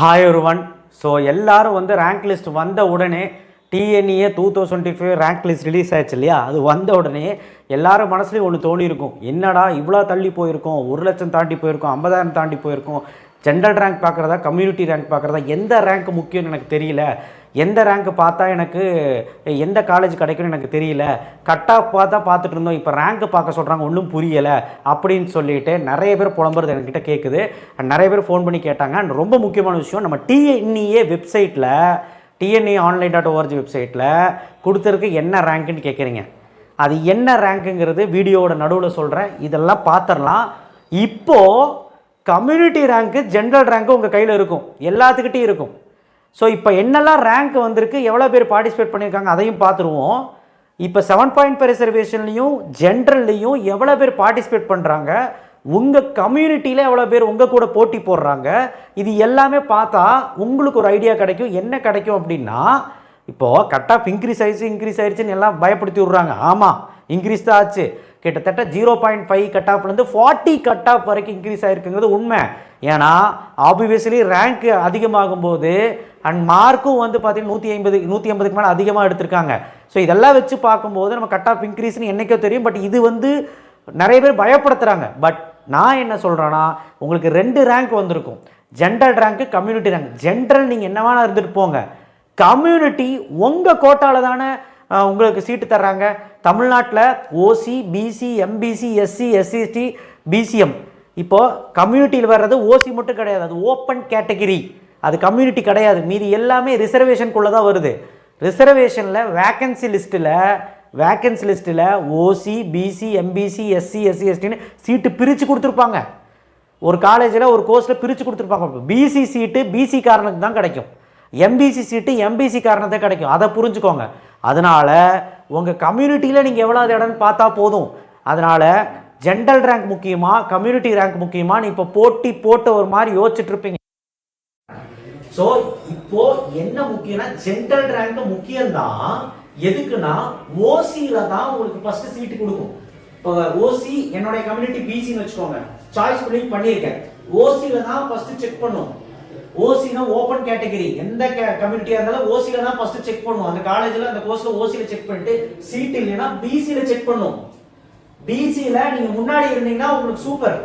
Hi ஒருவன் so எல்லாரும் வந்து ரேங்க் லிஸ்ட் வந்த உடனே TNEA two thousand five rank list release ஆயிடுச்சு இல்லையா? அது வந்த உடனே எல்லாரும் மனசுலையும் ஒன்று தோணியிருக்கும். என்னடா இவ்வளோ தள்ளி போயிருக்கோம்? ஒரு லட்சம் தாண்டி போயிருக்கோம் ஐம்பதாயிரம் தாண்டி போயிருக்கோம். ஜென்ரல் ரேங்க் பார்க்குறதா கம்யூனிட்டி ரேங்க் பார்க்குறதா எந்த ரேங்க் முக்கியம்னு எனக்கு தெரியல. எந்த ரேங்க் பார்த்தா எனக்கு எந்த காலேஜ் கிடைக்கும்னு எனக்கு தெரியல. கட் ஆஃப் பார்த்தா பார்த்துட்டு இருந்தோம். இப்போ ரேங்க் பார்க்க சொல்கிறாங்க ஒன்றும் புரியலை அப்படின்னு சொல்லிட்டு நிறைய பேர் புலம்புறது என்கிட்ட கேட்குது நிறைய பேர் ஃபோன் பண்ணி கேட்டாங்க. And ரொம்ப முக்கியமான விஷயம் நம்ம டிஎன்இஏ வெப்சைட்டில் டிஎன்இ ஆன்லைன் டாட் ஓஆர்ஜி வெப்சைட்டில் கொடுத்துருக்கு என்ன ரேங்க்குன்னு கேட்குறீங்க அது என்ன ரேங்க்குங்கிறது வீடியோவோட நடுவில் சொல்கிறேன் இதெல்லாம் பார்த்துடலாம் இப்போது கம்யூனிட்டி ரேங்க்கு ஜென்ரல் ரேங்க்கு உங்கள் கையில் இருக்கும். எல்லாத்துக்கிட்டையும் இருக்கும். ஸோ இப்போ என்னெல்லாம் ரேங்க் வந்திருக்கு எவ்வளோ பேர் பார்ட்டிசிபேட் பண்ணியிருக்காங்க அதையும் பார்த்துருவோம். இப்போ செவன் பாயிண்ட் ஃபைவ் ரிசர்வேஷன்லேயும் ஜென்ரல்லையும் எவ்வளோ பேர் பார்ட்டிசிபேட் பண்ணுறாங்க உங்கள் கம்யூனிட்டியில் எவ்வளோ பேர் உங்கள் கூட போட்டி போடுறாங்க இது எல்லாமே பார்த்தா உங்களுக்கு ஒரு ஐடியா கிடைக்கும். என்ன கிடைக்கும் அப்படின்னா இப்போது கட் ஆஃப் இன்க்ரீஸ் ஆயிடுச்சு இன்க்ரீஸ் ஆயிடுச்சுன்னு எல்லாம் பயப்படுத்தி விட்றாங்க. ஆமாம் இன்க்ரீஸ் தான் ஆச்சு. கிட்டத்தட்ட ஜீரோ பாயிண்ட் ஃபைவ் கட் ஆஃப்லேருந்து ஃபார்ட்டி கட் ஆஃப் வரைக்கும் இன்க்ரீஸ் ஆகிருக்குங்கிறது உண்மை. ஏன்னா ஆப்வியஸ்லி ரேங்க் அதிகமாகும் போது அண்ட் மார்க்கும் வந்து பார்த்தீங்கன்னா நூற்றி ஐம்பது நூற்றி ஐம்பதுக்கு மேலே அதிகமாக எடுத்திருக்காங்க. ஸோ இதெல்லாம் வச்சு பார்க்கும்போது நம்ம கட் ஆஃப் இன்க்ரீஸ்னு என்றைக்கோ தெரியும் பட் இது வந்து நிறைய பேர் பயப்படுத்துகிறாங்க பட் நான் என்ன சொல்கிறேன்னா உங்களுக்கு ரெண்டு ரேங்க் வந்திருக்கும். ஜென்ரல் ரேங்க்கு கம்யூனிட்டி ரேங்க் ஜென்ரல் நீங்கள் என்ன வேணால் இருந்துட்டு போங்க. கம்யூனிட்டி உங்கள் கோட்டாவில் தானே உங்களுக்கு சீட்டு தர்றாங்க. தமிழ்நாட்டில் OC BC MBC SC SC ST BCM இப்போது கம்யூனிட்டியில் வர்றது ஓசி மட்டும் கிடையாது. அது ஓப்பன் கேட்டகிரி அது கம்யூனிட்டி கிடையாது. மீதி எல்லாமே ரிசர்வேஷனுக்குள்ளே தான் வருது ரிசர்வேஷனில் வேக்கன்சி லிஸ்ட்டில் வேக்கன்சி லிஸ்ட்டில் OC BC MBC SC SC எஸ்டின்னு seat பிரித்து கொடுத்துருப்பாங்க. ஒரு காலேஜில் ஒரு கோர்ஸில் பிரித்து கொடுத்துருப்பாங்க. பிசி சீட்டு பிசி காரணத்துக்கு தான் கிடைக்கும். எம்பிசி சீட்டு எம்பிசி காரணத்தை கிடைக்கும். அதை புரிஞ்சுக்கோங்க. அதனால் உங்கள் கம்யூனிட்டியில் நீங்கள் எவ்வளோ இடம்னு பார்த்தா போதும். அதனால் ஜென்ரல் ரேங்க் முக்கியமாக கம்யூனிட்டி ரேங்க் முக்கியமாக நீ இப்போ போட்டி போட்டு ஒரு மாதிரி யோசிச்சுட்ருப்பீங்க ஸோ இப்போ என்ன முக்கியம்னா ஜென்ரல் ரேங்க் முக்கியம்தான் எதுக்குன்னா ஓசியில தான் உங்களுக்கு ஃபர்ஸ்ட் சீட்டு கொடுக்கும். இப்போ ஓசி என்னுடைய கம்யூனிட்டி பிசின்னு வச்சுக்கோங்க. சாய்ஸ் பண்ணி பண்ணியிருக்கேன். ஓசியில தான் ஃபர்ஸ்ட் செக் பண்ணும். ஓசினா ஓப்பன் கேட்டகரி எந்த கம்யூனிட்டியா இருந்தாலும் ஓசில தான் ஃபர்ஸ்ட் செக் பண்ணுவோம் அந்த காலேஜ்ல அந்த கோர்ஸ்ல ஓசில செக் பண்ணிட்டு சீட் இல்லைன்னா பிசியில செக் பண்ணுவோம் பிசியில நீங்க முன்னாடி இருந்தீங்கன்னா உங்களுக்கு சூப்பர்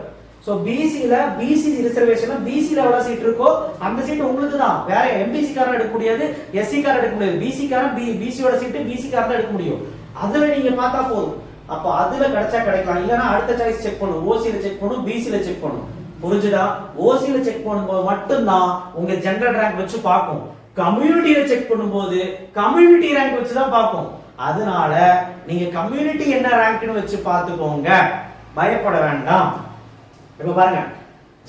சோ பிசியில் பிசி ரிசர்வேஷன் பிசியில் எவ்வளவு சீட் இருக்கோ அந்த சீட் உங்களுக்கு தான் வேற எம்பிசி காரன் எடுக்க முடியாது எஸ்சி காரன் எடுக்க முடியாது பிசி பி பிசியோட சீட்டு பிசி காரன் தான் எடுக்க முடியும் அதுல நீங்க பார்த்தா போதும் அப்ப அதுல கிடைச்சா கிடைக்கலாம் இல்லைன்னா அடுத்த சாய்ஸ் செக் பண்ணும் ஓசியில செக் பண்ணும் பிசியில செக் பண்ணும் புரிஞ்சுதா? ஓசியில செக் பண்ணும்போது மட்டும்தான் உங்க ஜென்ரல் ரேங்க் வச்சு பார்க்கும். கம்யூனிட்டியில செக் பண்ணும்போது கம்யூனிட்டி ரேங்க் வச்சு தான் பார்க்கும். அதனால நீங்க கம்யூனிட்டி என்ன ரேங்க்னு வச்சு பார்த்துக்கோங்க. பயப்பட வேண்டாம். இப்ப பாருங்க.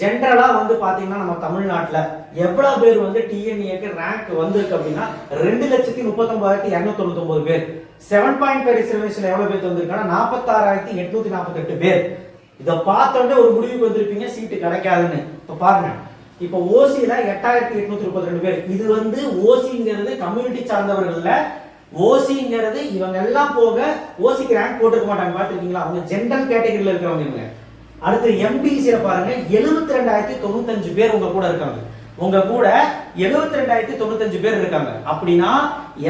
ஜென்ரலா வந்து பாத்தீங்கன்னா நம்ம தமிழ்நாட்டுல எவ்வளவு பேர் வந்து டிஎன்ஏக்கு ரேங்க் வந்திருக்கு அப்படின்னா ரெண்டு லட்சத்தி முப்பத்தொன்பதாயிரத்தி இரநூத்தி தொண்ணூத்தி பேர் செவன் பாயிண்ட் ஃபைவ் ரிசர்வேஷன் எவ்வளவு பேர் வந்திருக்காங்கன்னா நாற்பத்தாறாயிரத்தி எட்நூத்தி நாற்பத்தெட்டு பேர். இதை பார்த்தோன்னே ஒரு முடிவுக்கு வந்திருப்பீங்க சீட்டு கிடைக்காதுன்னு. இப்போ பாருங்க. இப்போ ஓசியில எட்டாயிரத்தி எட்நூத்தி முப்பத்தி ரெண்டு பேர். இது வந்து ஓசிங்கிறது கம்யூனிட்டி சார்ந்தவர்கள்ல ஓசிங்கிறது இவங்க எல்லாம் போக ஓசிக்கு ரேங்க் போட்டுக்க மாட்டாங்க. பார்த்துருக்கீங்களா? அவங்க ஜென்ரல் கேட்டகரியில் இருக்கிறவங்க இவங்க. அடுத்து எம்பிசியில பாருங்க எழுபத்தி ரெண்டாயிரத்தி தொண்ணூத்தஞ்சு பேர் உங்க கூட இருக்காங்க. உங்க கூட எழுபத்தி ரெண்டாயிரத்தி தொண்ணூத்தஞ்சு பேர் இருக்காங்க. அப்படின்னா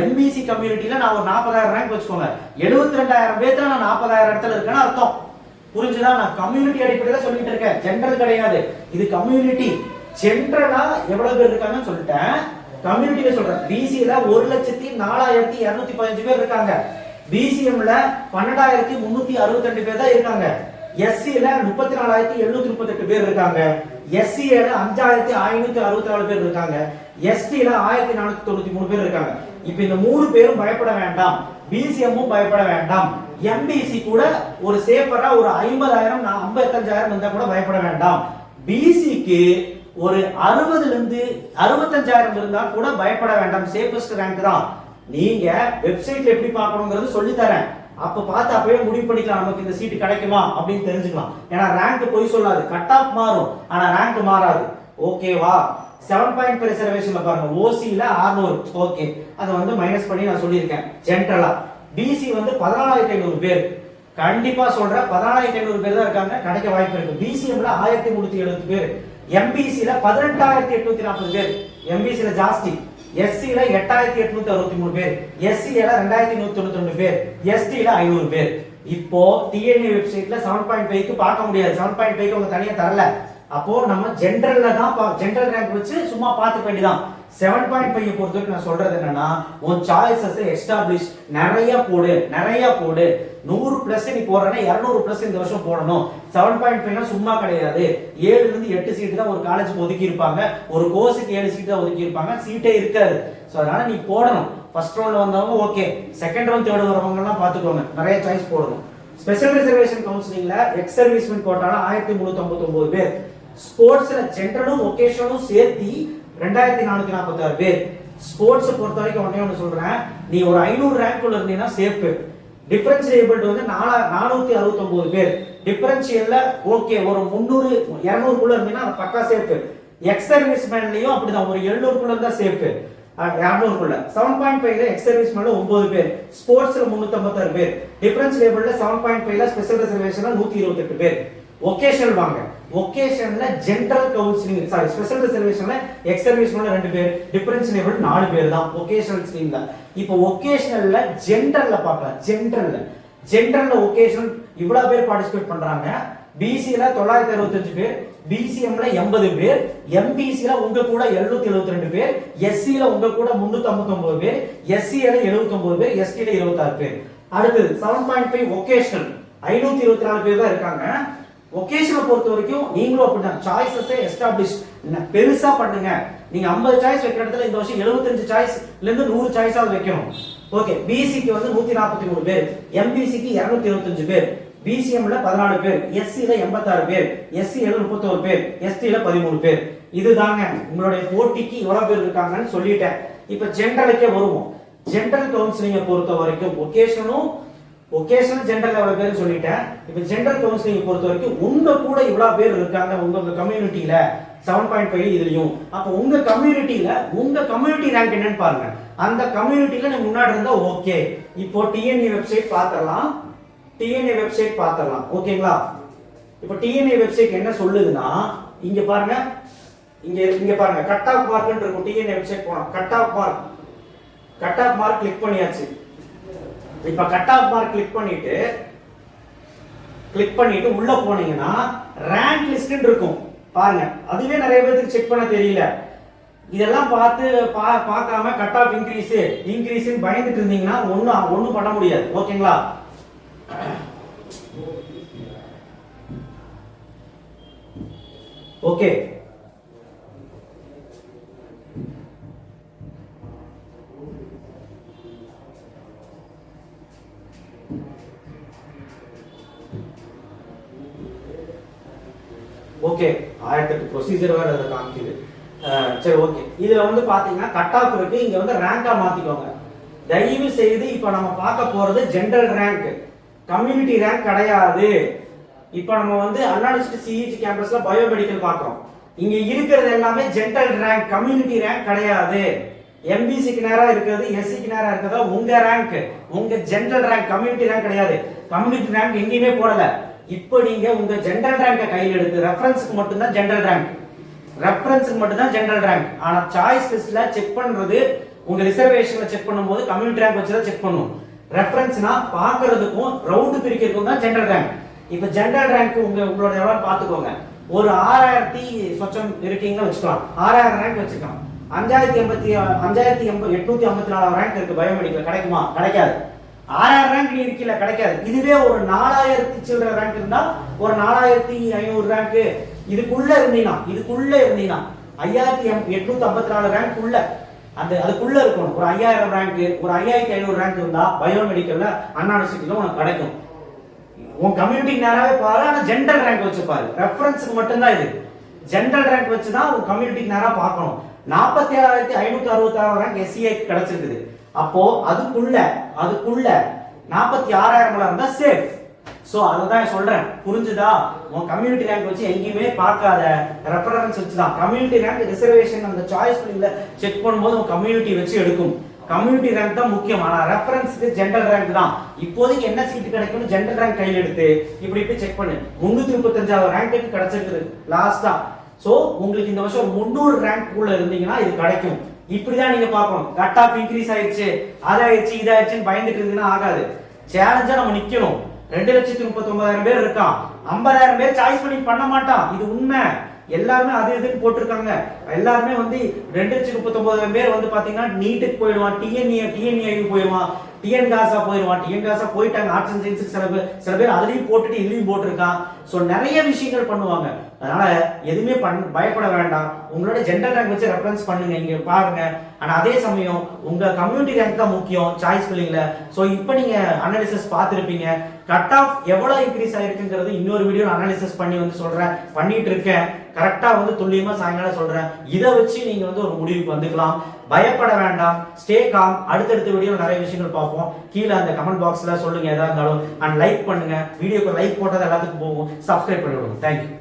எம்பிசி கம்யூனிட்டியில நான் ஒரு நாற்பதாயிரம் ரேங்க் வச்சுக்கோங்க. எழுபத்தி ரெண்டாயிரம் பேர்த்துல நான் நாற்பதாயிரம் இடத்துல இருக்கேன்னு அர்த்தம். புரிஞ்சுதா? நான் கம்யூனிட்டி அடிப்படையில சொல்லிட்டு இருக்கேன். ஜென்ரல் கிடையாது. இது கம்யூனிட்டி ஜென்ரலா எவ்வளவு பேர் இருக்காங்கன்னு சொல்லிட்டேன். கம்யூனிட்டியில சொல்றேன். பிசியில ஒரு லட்சத்தி நாலாயிரத்தி இருநூத்தி பதினஞ்சு பேர் இருக்காங்க. பிசிஎம்ல பன்னெண்டாயிரத்தி முன்னூத்தி அறுபத்தி ரெண்டு பேர் தான் இருக்காங்க. எஸ்சியில முப்பத்தி நாலாயிரத்தி எழுநூத்தி முப்பத்தெட்டு பேர் இருக்காங்க. எஸ்சியில அஞ்சாயிரத்தி ஐநூத்தி அறுபத்தி நாலு பேர் இருக்காங்க. எஸ்டியில ஆயிரத்தி நானூத்தி தொண்ணூத்தி மூணு பேர் இருக்காங்க. இப்ப இந்த மூணு பேரும் பயப்பட வேண்டாம். பிசிஎம்மும் பயப்பட வேண்டாம். எம்பிசி கூட ஒரு சேஃபரா ஒரு ஐம்பதாயிரம் ஐம்பத்தஞ்சாயிரம் இருந்தா கூட பயப்பட வேண்டாம். பிசிக்கு ஒரு அறுபதுல இருந்து அறுபத்தஞ்சாயிரம் இருந்தா கூட பயப்பட வேண்டாம். சேஃபஸ்ட் ரேங்க் தான். நீங்க வெப்சைட்ல எப்படி பார்க்கணுங்கிறது சொல்லி தரேன் அப்ப பார்த்து அப்பவே முடிவு பண்ணிக்கலாம். நமக்கு இந்த சீட்டு கிடைக்குமா அப்படின்னு தெரிஞ்சுக்கலாம். ஏன்னா ரேங்க் போய் சொல்லாது. கட் ஆஃப் மாறும். ஆனா ரேங்க் மாறாது. ஓகேவா செவன் பாயிண்ட் ஃபைவ் ரிசர்வேஷன்ல பாருங்க. ஓசியில அறுநூறு ஓகே அதை வந்து மைனஸ் பண்ணி நான் சொல்லியிருக்கேன். ஜென்ரலா பிசி வந்து பதினாலாயிரத்தி ஐநூறு பேர். கண்டிப்பா சொல்றேன் பதினாலாயிரத்தி ஐநூறு பேர் தான் இருக்காங்க கிடைக்க வாய்ப்பு இருக்கு. பிசிஎம்ல ஆயிரத்தி முன்னூத்தி எழுபது பேர். எம்பிசியில பதினெட்டாயிரத்தி எட்நூத்தி நாற்பது பேர். எம்பிசியில ஜாஸ்தி. எஸ்சியில எட்டாயிரத்தி எட்நூத்தி அறுபத்தி மூணு பேர். எஸ்சியில ரெண்டாயிரத்தி நூத்தி தொண்ணூத்தி ரெண்டு பேர். எஸ்டியில ஐநூறு பேர். இப்போ டிஎன்ஏ வெப்சைட்ல செவன் பாயிண்ட் ஃபைவ்க்கு பார்க்க முடியாது. செவன் பாயிண்ட் ஃபைவ் அவங்க தனியாக தரல. அப்போ நம்ம ஜென்ரல்ல தான் ஜென்ரல் ரேங்க் வச்சு சும்மா பார்த்துக்க வேண்டியதான் செவன் பாயிண்ட் ஃபைவ் பொறுத்தவரைக்கும் நான் சொல்றது என்னன்னா உன் சாய்ஸஸ் எஸ்டாப்ளிஷ் நிறைய போடு நிறைய போடு. நூறு பிளஸ் நீ போடுறேன்னா இரநூறு பிளஸ் இந்த வருஷம் போடணும். செவன் பாயிண்ட் ஃபைவ்னா சும்மா கிடையாது. ஏழுல இருந்து எட்டு சீட்டு தான் ஒரு காலேஜுக்கு ஒதுக்கி இருப்பாங்க. ஒரு கோர்ஸுக்கு ஏழு சீட்டு தான் ஒதுக்கி இருப்பாங்க. சீட்டே இருக்காது. ஸோ அதனால நீ போடணும். ஃபர்ஸ்ட் ரவுண்ட்ல வந்தவங்க ஓகே செகண்ட் ரவுண்ட் தேர்ட் வரவங்கலாம் பார்த்துக்கோங்க. நிறைய சாய்ஸ் போடணும். ஸ்பெஷல் ரிசர்வேஷன் கவுன்சிலிங்ல எக்ஸ் சர்வீஸ்மென்ட் கோட்டால ஆயிரத்தி முன்னூத்தி ஐம்பத்தி ஒன்பது பேர். ஸ்போர்ட்ஸ்ல ஜென்ரலும் ஒகேஷனும் சேர்த்து ரெண்டாயிரத்தி நானூத்தி நாற்பத்தாறு பேர். ஸ்போர்ட்ஸ் பொறுத்த வரைக்கும் ஒன்னே ஒன்று சொல்றேன். நீ ஒரு ஐநூறு ரேங்க் உள்ள இருந்தீங்கன்னா சேஃப் டிஃபரன்ஷியபிள் வந்து நாலா நானூத்தி அறுபத்தி ஒன்பது பேர். டிஃபரன்ஷியல்ல ஓகே ஒரு முந்நூறு இரநூறுக்குள்ளே இருந்தீங்கன்னா பக்கா சேஃப் எக்ஸ் சர்வீஸ் மேன்லயும் அப்படிதான். ஒரு எழுநூறுக்குள்ள இருந்தா சேஃப் இரநூறுக்குள்ள. செவன் பாயிண்ட் ஃபைவ்ல எக்ஸ் சர்வீஸ் மேல ஒன்பது பேர். ஸ்போர்ட்ஸ்ல முன்னூத்தி ஐம்பத்தாறு பேர். டிஃபரன்ஸ் லேபிள்ல செவன் பாயிண்ட் ஃபைவ்ல ஸ்பெஷல் ரிசர்வேஷன்ல நூத்தி இருபத்தெட்டு பேர். ஒகேஷனல் வாங்க. ஒகேஷன்ல ஜென்ரல் கவுன்சிலிங் சாரி ஸ்பெஷல் ரிசர்வேஷன்ல எக்ஸ் சர்வீஸ்மேன் ரெண்டு பேர். டிஃபரன்ஸ் நாலு பேர் தான் ஒகேஷனல் ஸ்ட்ரீம்ல இப்போ ஒகேஷனல்ல ஜென்ரல்ல பார்க்கலாம். ஜென்ரல்ல ஜென்ரல்ல ஒகேஷனல் இவ்வளவு பேர் பார்ட்டிசிபேட் பண்றாங்க. பிசியில தொள்ளாயிரத்தி அறுபத்தஞ்சு பேர். பிசிஎம்ல எண்பது பேர். எம்பிசியில உங்க கூட எழுநூத்தி எழுபத்தி ரெண்டு பேர் எஸ்சியில உங்க கூட முன்னூத்தி ஐம்பத்தி ஒன்பது பேர் எஸ்சியில எழுபத்தி ஒன்பது பேர். எஸ்டியில இருபத்தாறு பேர். அடுத்தது செவன் பாயிண்ட் ஃபைவ் ஒகேஷனல் ஐநூத்தி இருபத்தி நாலு பேர் தான் இருக்காங்க. ஒகேஷனை பொறுத்த வரைக்கும் நீங்களும் அப்படிதான் சாய்ஸஸே எஸ்டாப்ளிஷ் பெருசா பண்ணுங்க. நீங்க 50 சாய்ஸ் வைக்கிற இடத்துல இந்த வருஷம் 75 சாய்ஸ்ல இருந்து நூறு சாய்ஸாவது வைக்கணும். ஓகே பிசிக்கு வந்து நூத்தி நாற்பத்தி மூணு பேர். எம்பிசிக்கு இருநூத்தி இருபத்தஞ்சு பேர். பிசிஎம்ல பதினாலு பேர். எஸ்சியில எண்பத்தாறு பேர். எஸ்சியில முப்பத்தோரு பேர். எஸ்டியில பதிமூணு பேர். இதுதாங்க உங்களுடைய போட்டிக்கு எவ்வளவு பேர் இருக்காங்கன்னு சொல்லிட்டேன். இப்ப ஜென்ரலுக்கே வருவோம். ஜென்ரல் கவுன்சிலிங்கை பொறுத்த வரைக்கும் ஒகேஷனும் ஒகேஷனல் ஜென்ரல் லெவல் பேர் சொல்லிட்டேன். இப்போ ஜென்ரல் கவுன்சிலிங் பொறுத்த வரைக்கும் உங்க கூட இவ்வளவு பேர் இருக்காங்க. உங்க கம்யூனிட்டியில செவன் பாயிண்ட் ஃபைவ் இதுலயும். அப்ப உங்க கம்யூனிட்டியில உங்க கம்யூனிட்டி ரேங்க் என்னன்னு பாருங்க. அந்த கம்யூனிட்டியில நீங்க முன்னாடி இருந்தா ஓகே இப்போ டிஎன்ஏ வெப்சைட் பாத்திரலாம் டிஎன்ஏ வெப்சைட் பாத்திரலாம் ஓகேங்களா இப்போ டிஎன்ஏ வெப்சைட் என்ன சொல்லுதுன்னா இங்க பாருங்க. இங்க இங்க பாருங்க. கட் ஆஃப் மார்க்னு இருக்கும். டிஎன்ஏ வெப்சைட் போனோம் cut off mark cut off mark click பண்ணியாச்சு. இப்ப கட் ஆஃப் மார்க் கிளிக் பண்ணிட்டு கிளிக் பண்ணிட்டு உள்ள போனீங்கன்னா ரேங்க் லிஸ்ட் இருக்கும். பாருங்க. அதுவே நிறைய பேருக்கு செக் பண்ண தெரியல. இதெல்லாம் பார்த்து பா பார்க்காம கட் ஆஃப் இன்க்ரீஸ் இன்க்ரீஸ்னு பயந்துட்டு இருந்தீங்கன்னா ஒன்றும் ஒன்றும் பண்ண முடியாது. ஓகேங்களா ஓகே ஆயிரத்தி எட்டு ப்ரொசீஜர் வேற அதில் காமிக்குது அஹ் சரி ஓகே இதுல வந்து பாத்தீங்கன்னா கட் ஆஃப் இருக்கு. இங்க வந்து ரேங்கா மாத்திக்கோங்க. தயவு செய்து இப்ப நம்ம பார்க்க போறது ஜென்ரல் ரேங்க் கம்யூனிட்டி ரேங்க் கிடையாது. இப்ப நம்ம வந்து அன்அடிஸ்ட் சிஹெச் கேம்பஸ்ல பயோமெடிக்கல் பார்க்குறோம். இங்க இருக்கிறது எல்லாமே ஜென்ரல் ரேங்க் கம்யூனிட்டி ரேங்க் கிடையாது. எம்பிசிக்கு நேரா இருக்கிறது எஸ்சிக்கு நேரா இருக்கிறதா உங்க ரேங்க் உங்க ஜென்ரல் ரேங்க் கம்யூனிட்டி ரேங்க் கிடையாது. கம்யூனிட்டி ரேங்க் எங்கேயுமே போடல. இப்போ நீங்க உங்க ஜென்ரல் ரேங்கை கையில் எடுத்து ரெஃபரன்ஸ்க்கு மட்டும்தான் ஜென்ரல் ரேங்க் ரெஃபரன்ஸுக்கு மட்டும்தான் ஜென்ரல் ரேங்க் ஆனால் சாய்ஸ் லிஸ்ட்ல செக் பண்றது உங்க ரிசர்வேஷன்ல செக் பண்ணும்போது கம்யூனிட்டி ரேங்க் வச்சு தான் செக் பண்ணும். ரெஃபரன்ஸ்னா பார்க்கறதுக்கும் ரவுண்டு பிரிக்கிறதுக்கும் தான் ஜென்ரல் ரேங்க் இப்போ ஜென்ரல் ரேங்க் உங்க உங்களோட எவ்வளவு பார்த்துக்கோங்க. ஒரு ஆறாயிரத்தி சொச்சம் இருக்கீங்கன்னு வச்சுக்கலாம். ஆறாயிரம் ரேங்க் வச்சுக்கலாம். அஞ்சாயிரத்தி எண்பத்தி அஞ்சாயிரத்தி எண்பது எட்நூத்தி ஐம்பத்தி நாலாயிரம் ரேங்க் இருக்கு பயோமெடிக்கல் கிடைக்குமா? கிடைக்காது. ஆறாயிரம் ரேங்க் நீ இருக்கல கிடைக்காது. இதுவே ஒரு நாலாயிரத்தி சில்லற ரேங்க் இருந்தா ஒரு நாலாயிரத்தி ஐநூறு ரேங்க் இதுக்குள்ள இருந்தீங்கன்னா இதுக்குள்ள இருந்தீங்கன்னா ஐயாயிரத்தி எட்நூத்தி ஐம்பத்தி நாலு ரேங்க் உள்ள அந்த அதுக்குள்ள இருக்கணும். ஒரு ஐயாயிரம் ரேங்க் ஒரு ஐயாயிரத்தி ஐநூறு ரேங்க் இருந்தா பயோமெடிக்கல்ல அண்ணா உனக்கு கிடைக்கும். உன் கம்யூனிட்டி நேராவே பாரு ஆனா ஜென்ரல் ரேங்க் வச்சு பாரு. மட்டும்தான் இது. ஜென்ரல் ரேங்க் வச்சு தான் உன் கம்யூனிட்டிக்கு நேரா பார்க்கணும். நாற்பத்தி ஏழாயிரத்தி ஐநூத்தி அறுபத்தி ஆறு ரேங்க் எஸ்சிஐ கிடைச்சிருக்குது. அப்போ அதுக்குள்ள அதுக்குள்ள நாற்பத்தி ஆறாயிரம் இருந்தா சேஃப் சோ அதுதான் சொல்றேன். புரிஞ்சுதா? உன் கம்யூனிட்டி ரேங்க் வச்சு எங்கேயுமே பார்க்காத. ரெஃபரன்ஸ் வச்சு தான் கம்யூனிட்டி ரேங்க் ரிசர்வேஷன் அந்த சாய்ஸ் செக் பண்ணும்போது உன் கம்யூனிட்டி வச்சு எடுக்கும். கம்யூனிட்டி ரேங்க் தான் முக்கியம். ஆனால் ரெஃபரன்ஸுக்கு ஜென்ரல் ரேங்க் தான். இப்போதைக்கு என்ன சீட்டு கிடைக்கும்னு ஜென்ரல் ரேங்க் கையில் எடுத்து இப்படி இப்படி செக் பண்ணு. முன்னூத்தி முப்பத்தஞ்சாவது ரேங்க்கு கிடைச்சிருக்குது. லாஸ்டா ஸோ உங்களுக்கு இந்த வருஷம் முந்நூறு ரேங்க் உள்ள இருந்தீங்கன்னா இது கிடைக்கும். இப்படிதான் நீங்க பார்க்கணும். கட் ஆஃப் இன்க்ரீஸ் ஆயிடுச்சு. அதாயிடுச்சு இதாயிடுச்சுன்னு பயந்துட்டு இருந்தீங்கன்னா ஆகாது. சேலஞ்சா நம்ம நிக்கணும். ரெண்டு லட்சத்தி முப்பத்தி ஒன்பதாயிரம் பேர் இருக்கான் ஐம்பதாயிரம் பேர் சாய்ஸ் பண்ணி பண்ண மாட்டான் இது உண்மை. எல்லாருமே அது இதுன்னு போட்டிருக்காங்க. எல்லாருமே வந்து ரெண்டு லட்சத்தி முப்பத்தொன்பதாயிரம் பேர் வந்து பாத்தீங்கன்னா நீட்டுக்கு போயிடுவான் டிஎன்இ டிஎன்ஏக்கு போயிடுவான் டிஎன் காசா போயிடுவான் டிஎன் காசா போயிட்டாங்க ஆர்ட்ஸ் அண்ட் சயின்ஸுக்கு சில பேர் சில பேர் அதுலயும் போட்டுட்டு இதுலயும் போட்டிருக்கான். ஸோ நிறைய விஷயங்கள் பண்ணுவாங்க. அதனால எதுவுமே பண் பயப்பட வேண்டாம். உங்களோட ஜென்ரல் ரேங்க் வச்சு ரெஃபரன்ஸ் பண்ணுங்க இங்க பாருங்க. ஆனா அதே சமயம் உங்க கம்யூனிட்டி ரேங்க் தான் முக்கியம் சாய்ஸ் ஃபில்லிங்ல ஸோ இப்போ நீங்க அனாலிசிஸ் பார்த்துருப்பீங்க. கட் ஆஃப் எவ்வளவு இன்க்ரீஸ் ஆயிருக்குங்கிறது இன்னொரு வீடியோ அனாலிசிஸ் பண்ணி வந்து சொல்றேன். பண்ணிட்டு இருக்கேன். கரெக்டா வந்து துல்லியமா சாயங்காலம் சொல்றேன். இதை வச்சு நீங்க வந்து ஒரு முடிவுக்கு வந்துக்கலாம். பயப்பட வேண்டாம். ஸ்டே காம் அடுத்தடுத்த வீடியோ நிறைய விஷயங்கள் பார்ப்போம். கீழே அந்த கமெண்ட் பாக்ஸ்ல சொல்லுங்க எதாக இருந்தாலும். அண்ட் லைக் பண்ணுங்க. வீடியோக்கு லைக் போட்டது எல்லாத்துக்கும் போகும். சப்ஸ்கிரைப் பண்ணி விடுங்க தேங்க்யூ